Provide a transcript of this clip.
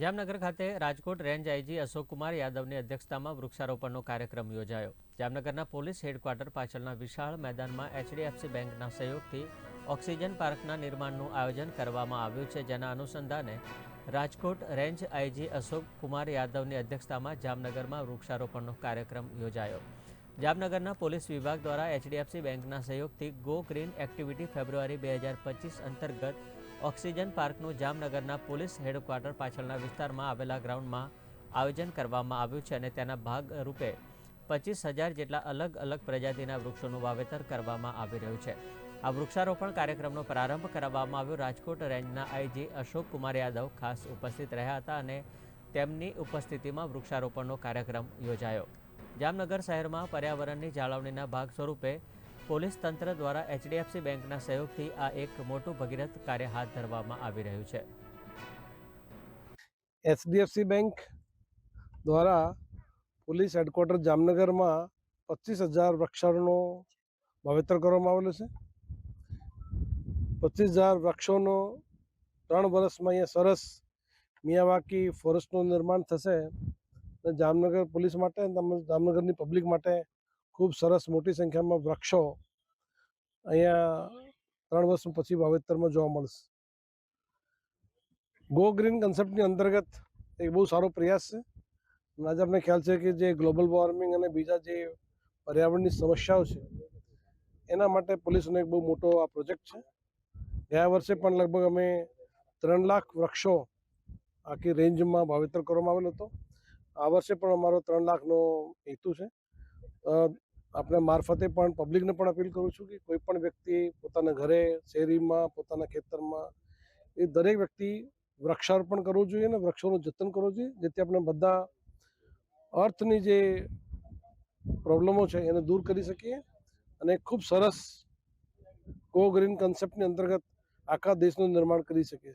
જામનગર ખાતે Rajkot range IG Ashokkumar યાદવની અધ્યક્ષતામાં વૃક્ષારોપણનો કાર્યક્રમ યોજાયો. જામનગરના પોલીસ હેડક્વાર્ટર પાછળના વિશાળ મેદાનમાં એચડીએફસી બેંકના સહયોગથી ઓક્સિજન પાર્કના નિર્માણનું આયોજન કરવામાં આવ્યું છે, જેના અનુસંધાને રાજકોટ રેન્જ આઈજી અશોક કુમાર યાદવની અધ્યક્ષતામાં જામનગરમાં વૃક્ષારોપણનો કાર્યક્રમ યોજાયો. જામનગરના પોલીસ વિભાગ દ્વારા એચડીએફસી બેંકના સહયોગથી ગો ગ્રીન એક્ટિવિટી ફેબ્રુઆરી બે હજાર પચીસ અંતર્ગત ઓક્સિજન પાર્કનું જામનગરના પોલીસ હેડક્વાર્ટર પાછળના વિસ્તારમાં આવેલા ગ્રાઉન્ડમાં આયોજન કરવામાં આવ્યું છે અને તેના ભાગરૂપે પચીસ હજાર જેટલા અલગ અલગ પ્રજાતિના વૃક્ષોનું વાવેતર કરવામાં આવી રહ્યું છે. આ વૃક્ષારોપણ કાર્યક્રમનો પ્રારંભ કરાવવામાં આવ્યો. રાજકોટ રેન્જના આઈજી અશોક કુમાર યાદવ ખાસ ઉપસ્થિત રહ્યા હતા અને તેમની ઉપસ્થિતિમાં વૃક્ષારોપણનો કાર્યક્રમ યોજાયો. જામનગર શહેરમાં પર્યાવરણની જાળવણીના ભાગ સ્વરૂપે પોલીસ તંત્ર દ્વારા એચડીએફસી બેંકના સહયોગથી આ એક મોટું ભગીરથ કાર્ય હાથ ધરવામાં આવી રહ્યું છે. એચડીએફસી બેંક દ્વારા પોલીસ હેડક્વાર્ટર જામનગરમાં પચીસ હજાર વૃક્ષારોનું વાવેતર કરવામાં આવેલું છે. પચીસ હજાર વૃક્ષોનો ત્રણ વર્ષમાં અહીંયા સરસ મિયાવાકી ફોરેસ્ટનું નિર્માણ થશે. જામનગર પોલીસ માટે તેમજ જામનગરની પબ્લિક માટે ખૂબ સરસ મોટી સંખ્યામાં વૃક્ષો અહીંયા ત્રણ વર્ષ પછી વાવેતરમાં જોવા મળશે. ગો ગ્રીન કન્સેપ્ટની અંતર્ગત એક બહુ સારો પ્રયાસ છે. આજે આપણે ખ્યાલ છે કે જે ગ્લોબલ વોર્મિંગ અને બીજા જે પર્યાવરણની સમસ્યાઓ છે, એના માટે પોલીસનો એક બહુ મોટો આ પ્રોજેક્ટ છે. ગયા વર્ષે પણ લગભગ અમે ત્રણ લાખ વૃક્ષો આખી રેન્જમાં વાવેતર કરવામાં આવેલો હતો. આ વર્ષે પણ અમારો ત્રણ લાખનો હેતુ છે. આપણે મારફતે પણ પબ્લિકને પણ અપીલ કરું છું કે કોઈ પણ વ્યક્તિ પોતાના ઘરે શેરીમાં પોતાના ખેતરમાં, એ દરેક વ્યક્તિ વૃક્ષારોપણ કરવું જોઈએ અને વૃક્ષોનું જતન કરવું જોઈએ, જેથી આપણે બધા અર્થની જે પ્રોબ્લેમો છે એને દૂર કરી શકીએ અને ખૂબ સરસ કો ગ્રીન કન્સેપ્ટની અંતર્ગત આખા દેશનું નિર્માણ કરી શકીએ